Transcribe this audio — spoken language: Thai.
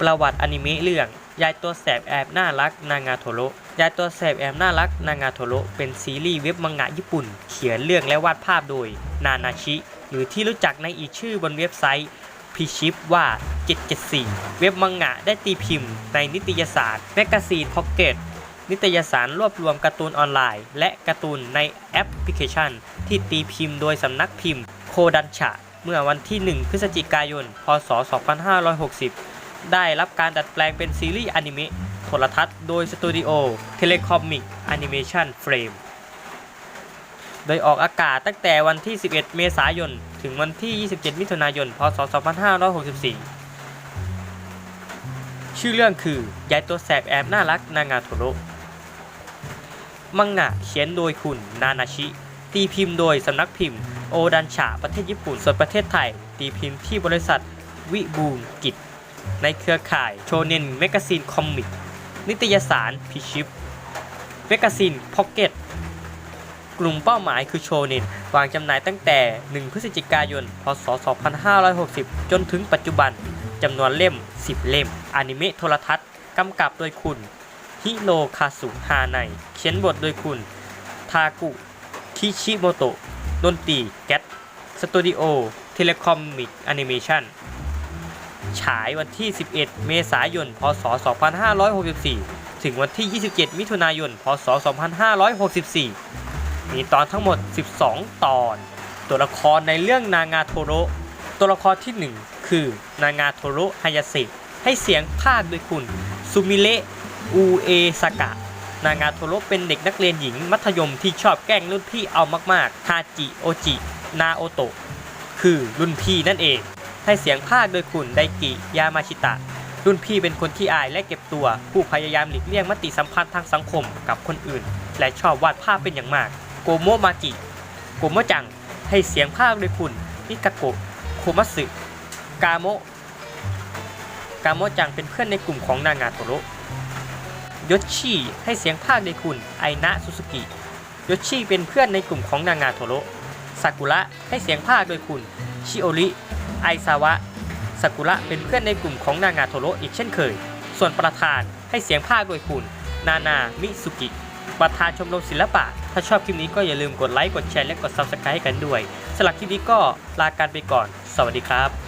ประวัติอนิเมะเรื่อง ยายตัวแสบแอบน่ารักนางาโทโรยายตัวแสบแอบน่ารักนางาโทโรเป็นซีรีส์เว็บมังงะญี่ปุ่น เขียนเรื่องและวาดภาพโดย นานาชิ หรือที่รู้จักในอีกชื่อบนเว็บไซต์พิชิปว่า 774 เว็บมังงะได้ตีพิมพ์ในนิตยสารแมกกาซีนพ็อกเก็ตนิตยสารรวบรวมการ์ตูนออนไลน์ และการ์ตูนในแอปพลิเคชัน ที่ตีพิมพ์โดยสำนักพิมพ์โคดันชะ เมื่อวันที่ 1 พฤศจิกายน พศ 2560 ได้รับการดัดแปลงเป็นซีรีส์อนิเมะโทรทัศน์โดยสตูดิโอเทเลคอมิกแอนิเมชันเฟรมโดยออกอากาศตั้งแต่วันที่ 11 เมษายน ถึงวันที่ 27 มิถุนายน พศ 2564 ชื่อเรื่องคือยายตัวแสบแอบน่ารักนางาโทโรมังงะเขียนโดยคุณนานาชิ ตีพิมพ์โดยสำนักพิมพ์ โอดันชาประเทศญี่ปุ่นส่วนประเทศไทย ตีพิมพ์ที่บริษัทวิบูลย์กิจ ในเครือข่ายโชเนนแมกาซีนคอมิกนิตยสารพิชิปแมกกาซีนพ็อกเก็ตกลุ่มเป้าหมายคือโชเนนวางจำหน่ายตั้งแต่ 1 พฤศจิกายน พศ 2560 จนถึงปัจจุบันจำนวนเล่ม 10 เล่ม อนิเมะโทรทัศน์ กำกับโดยคุณ ฮิโรคาสุฮาไนเขียนบทโดยคุณ ทากุ คิชิโมโตะดนตรีแกตสตูดิโอ เทเลคอมมิกแอนิเมชัน ฉายวันที่ 11 เมษายน พศ 2564 ถึงวันที่ 27 มิถุนายน พศ 2564 มีตอนทั้งหมด 12 ตอน ตัวละครในเรื่องนางาโทโรตัวละครที่ 1 คือนางาโทโรฮายาเสะให้เสียงภาคโดยคุณซูมิเระอูเอสากะนางาโทโรเป็นเด็กนักเรียนหญิงมัธยมที่ชอบแกล้งรุ่นพี่เอามากๆฮาจิโอจิ นาโอโตะ คือรุ่นพี่นั่นเอง ให้เสียงภาคโดยคุณไดกิยามาชิตะ รุ่นพี่เป็นคนที่อายและเก็บตัว ผู้พยายามหลีกเลี่ยงมติสัมพันธ์ทางสังคมกับคนอื่น และชอบวาดภาพเป็นอย่างมาก โกโมมากิโกโมจัง ให้เสียงภาคโดยคุณมิกาโกะโคมัสึกาโมะกาโมจังเป็นเพื่อนในกลุ่มของนางาโทโรยศชีให้เสียงภาคโดยคุณไอนะซูซูกิยศชีเป็นเพื่อนในกลุ่มของนางาโทโรซากุระให้เสียงภาคโดยคุณชิโอริ ไอซาวะสากุระเป็นเพื่อนในกลุ่มของนางาโทโรอีกเช่นเคย ส่วนประธานให้เสียงภาคโดยคุณ นานามิสุกิ ประธานชมรมศิลปะ ถ้าชอบคลิปนี้ก็อย่าลืมกดไลค์ กดแชร์ และกด Subscribe ให้กันด้วยสำหรับคลิปนี้ก็ลากันไปก่อน สวัสดีครับ